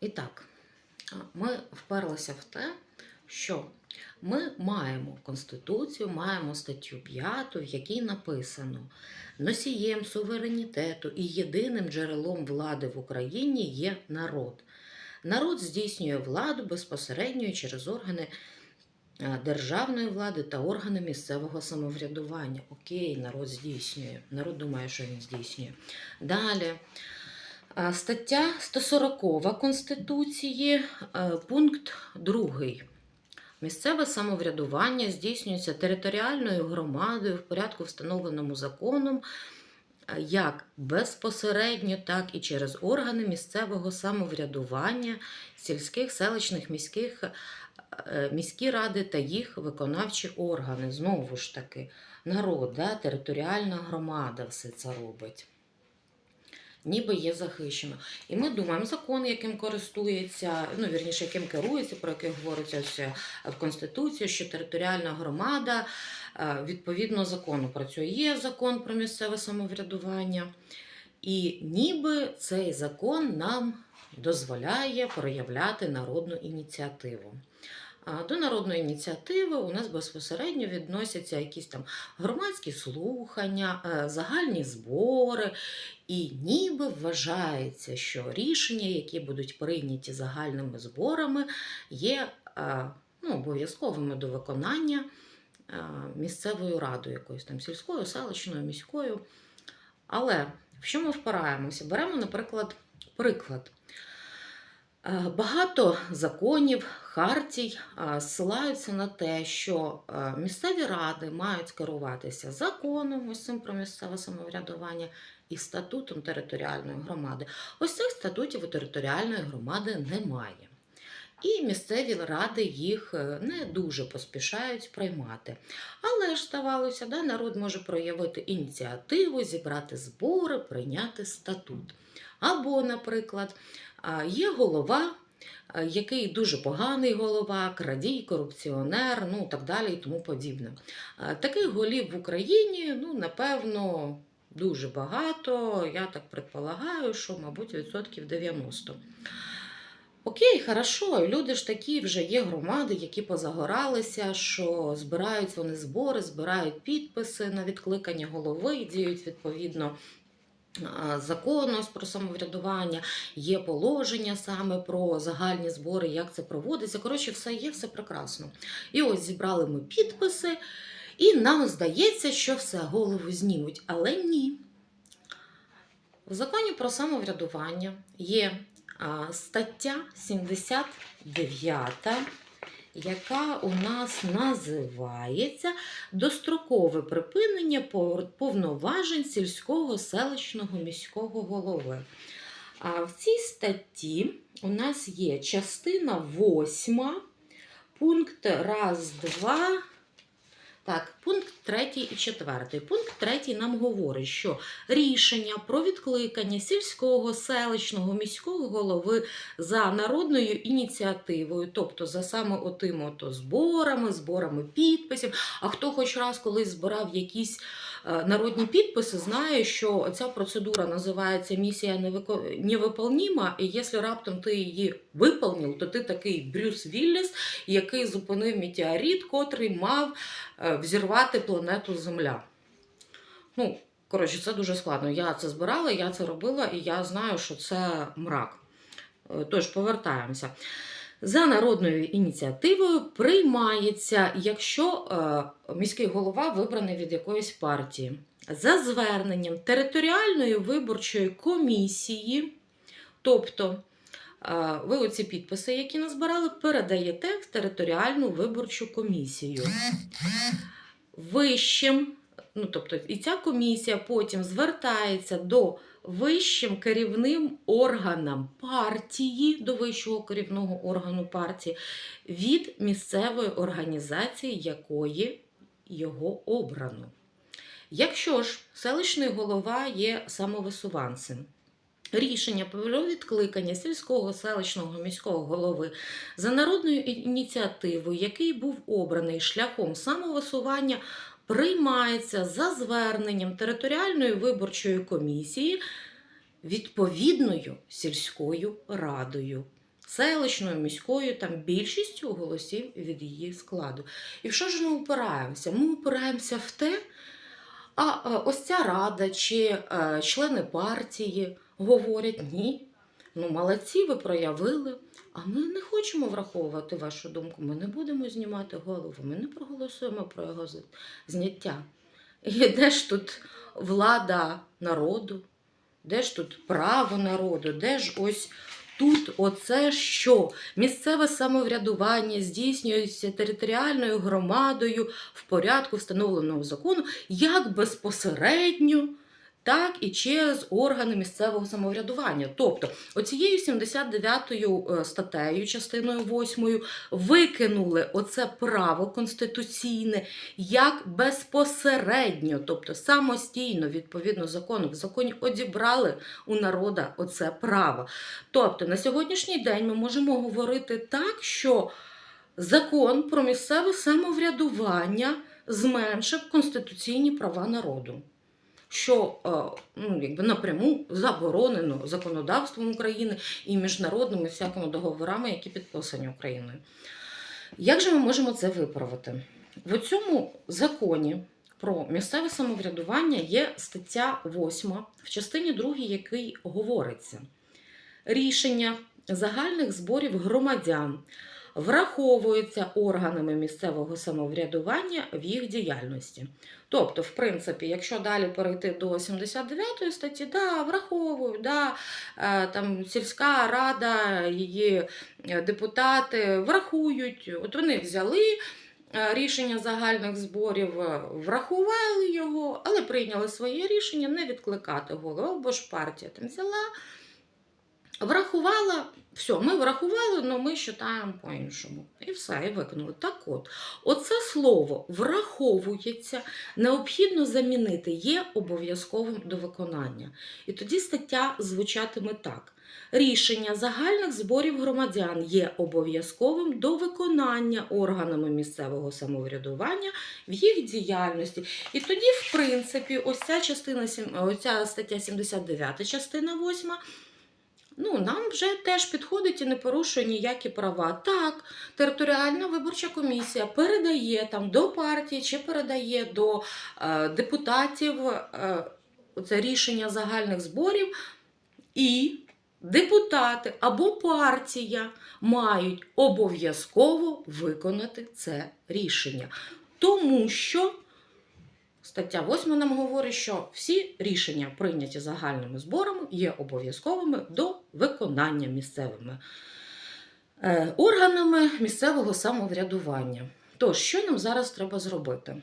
І так, ми вперлися в те, що ми маємо Конституцію, маємо статтю 5, в якій написано: носієм суверенітету і єдиним джерелом влади в Україні є народ. Народ здійснює владу безпосередньо через органи е, державної влади та органи місцевого самоврядування. Окей, народ здійснює. Народ думає, що він здійснює. Далі. А, Стаття 140 Конституції, е, пункт 2. Місцеве самоврядування здійснюється територіальною громадою в порядку, встановленому законом, е, як безпосередньо, так і через органи місцевого самоврядування, сільських, селищних, міських, е, міські ради та їх виконавчі органи. Знову ж таки, народ, да, територіальна громада все це робить ніби є захищено. І ми думаємо, закон, яким користується, ну вірніше, яким керується, про який говориться в Конституції, що територіальна громада е, відповідно закону працює. Є закон про місцеве самоврядування, і ніби цей закон нам дозволяє проявляти народну ініціативу. До народної ініціативи у нас безпосередньо відносяться якісь там громадські слухання, е, загальні збори, і ніби вважається, що рішення, які будуть прийняті загальними зборами, є е, ну, обов'язковими до виконання е, місцевою радою, якоюсь там сільською, селищною, міською. Але в що ми впираємося? Беремо, наприклад, приклад. Е, Багато законів, хартій е, ссилаються на те, що е, місцеві ради мають керуватися законом, ось цим про місцеве самоврядування і статутом територіальної громади. Ось цих статутів у територіальної громади немає. І місцеві ради їх не дуже поспішають приймати. Але ж ставалося, да, народ може проявити ініціативу, зібрати збори, прийняти статут. Або, наприклад, є голова, який дуже поганий голова, крадій, корупціонер, ну так далі і тому подібне. Таких голів в Україні, ну, напевно, дуже багато. Я так предполагаю, що, мабуть, відсотків 90. Окей, хорошо, люди ж такі вже є громади, які позагоралися, що збирають вони збори, збирають підписи на відкликання голови, діють відповідно а, закону ось про самоврядування, є положення саме про загальні збори, як це проводиться. Коротше, все є, все прекрасно. І ось зібрали ми підписи, і нам здається, що все, голову знімуть. Але ні. В законі про самоврядування є стаття 79, яка у нас називається Дострокове припинення повноважень сільського селищного міського голови. А в цій статті у нас є частина 8, пункт раз, два. Так, пункт 3 і 4. Пункт 3 нам говорить, що рішення про відкликання сільського, селищного, міського голови за народною ініціативою, тобто за саме отим ото зборами, зборами підписів. А хто хоч раз колись збирав якісь народні підписи, знає, що ця процедура називається місія невиполніма, і якщо раптом ти її виповнив, то ти такий Брюс Вілліс, який зупинив метеорит, котрий мав е, взірвати планету Земля. Ну, коротше, це дуже складно. Я це збирала, я це робила, і я знаю, що це мрак. Е, Тож, повертаємося. За народною ініціативою приймається, якщо е, міський голова вибраний від якоїсь партії, за зверненням територіальної виборчої комісії, тобто е, ви оці підписи, які назбирали, передаєте в територіальну виборчу комісію. Вищим, ну тобто, і ця комісія потім звертається до вищим керівним органам партії, до вищого керівного органу партії від місцевої організації, якої його обрано. Якщо ж селищний голова є самовисуванцем, рішення про відкликання сільського, селищного, міського голови за народною ініціативою, який був обраний шляхом самовисування, приймається за зверненням територіальної виборчої комісії відповідною сільською радою. Селищною міською там більшістю голосів від її складу. І в що ж ми упираємося? Ми упираємося в те, а е, ось ця рада чи е, члени партії говорять ні. Ну, молодці, ви проявили. А ми не хочемо враховувати вашу думку. Ми не будемо знімати голову. Ми не проголосуємо про його зняття. І де ж тут влада народу? Де ж тут право народу? Де ж ось тут оце що? Місцеве самоврядування здійснюється територіальною громадою в порядку встановленого закону як безпосередньо, так і через органи місцевого самоврядування. Тобто, оцією 79 статтею, частиною 8, викинули оце право конституційне як безпосередньо, тобто самостійно, відповідно закону. В законі одібрали у народа оце право. Тобто, на сьогоднішній день ми можемо говорити так, що закон про місцеве самоврядування зменшив конституційні права народу. Що е, ну, якби напряму заборонено законодавством України і міжнародними всякими договорами, які підписані Україною. Як же ми можемо це виправити? В цьому законі про місцеве самоврядування є стаття 8, в частині 2, який говориться: рішення загальних зборів громадян враховуються органами місцевого самоврядування в їх діяльності. Тобто, в принципі, якщо далі перейти до 79 статті, да, враховують, да, е, там сільська рада, її е, депутати врахують, от вони взяли. е, Рішення загальних зборів врахували його, але прийняли своє рішення не відкликати голову, бо ж партія там взяла, врахувала, все, ми врахували, але ми вважаємо по-іншому. І все, і виконали. Так от, оце слово враховується, необхідно замінити, є обов'язковим до виконання. І тоді стаття звучатиме так. Рішення загальних зборів громадян є обов'язковим до виконання органами місцевого самоврядування в їх діяльності. І тоді, в принципі, ось ця частина, ось ця стаття 79, частина 8, ну, нам вже теж підходить і не порушує ніякі права. Так, територіальна виборча комісія передає там до партії чи передає до е, депутатів е, це рішення загальних зборів, і депутати або партія мають обов'язково виконати це рішення. Тому що стаття 8 нам говорить, що всі рішення, прийняті загальними зборами, є обов'язковими до виконання місцевими е, органами місцевого самоврядування. Тож, що нам зараз треба зробити?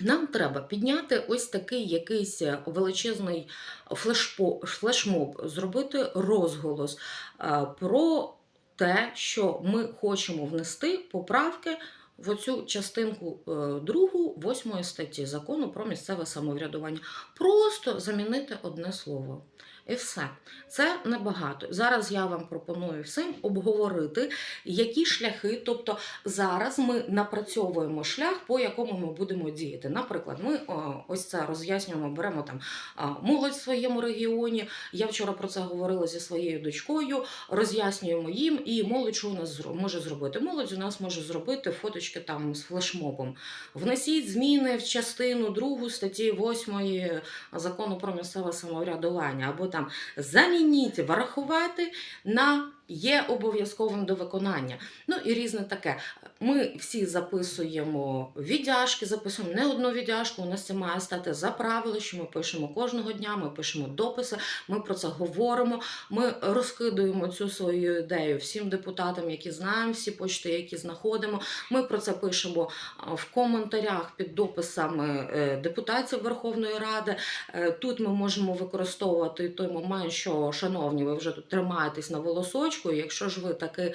Нам треба підняти ось такий якийсь величезний флешпо, флешмоб, зробити розголос е, про те, що ми хочемо внести поправки в оцю частинку е, другу, восьмої статті закону про місцеве самоврядування. Просто замінити одне слово. І все. Це небагато. Зараз я вам пропоную всім обговорити, які шляхи, тобто зараз ми напрацьовуємо шлях, по якому ми будемо діяти. Наприклад, ми ось це роз'яснюємо, беремо там молодь в своєму регіоні. Я вчора про це говорила зі своєю дочкою, роз'яснюємо їм, і молодь що у нас може зробити. Молодь у нас може зробити фоточки там з флешмобом. Внесіть зміни в частину другу статті 8 закону про місцеве самоврядування, або там замініть врахувати на є обов'язковим до виконання. Ну і різне таке. Ми всі записуємо віддяжки, записуємо не одну віддяжку. У нас це має стати за правило, що ми пишемо кожного дня, ми пишемо дописи, ми про це говоримо. Ми розкидуємо цю свою ідею всім депутатам, які знаємо, всі почти, які знаходимо. Ми про це пишемо в коментарях під дописами е, депутатів Верховної Ради. Е, Тут ми можемо використовувати той момент, що, шановні, ви вже тут тримаєтесь на волосочку. І Якщо ж ви таки е,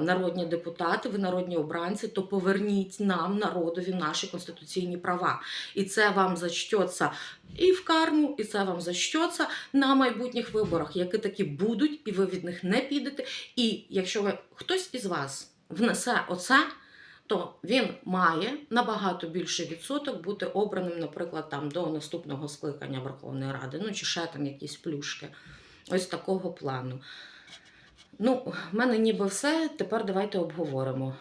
народні депутати, ви народні обранці, то поверніть нам, народові, наші конституційні права. І це вам зачтеться і в карму, і це вам зачтеться на майбутніх виборах, які такі будуть, і ви від них не підете. І якщо ви хтось із вас внесе оце. То він має набагато більший відсоток бути обраним, наприклад, там до наступного скликання Верховної Ради, ну чи ще там якісь плюшки. Ось такого плану. Ну, в мене ніби все. Тепер давайте обговоримо.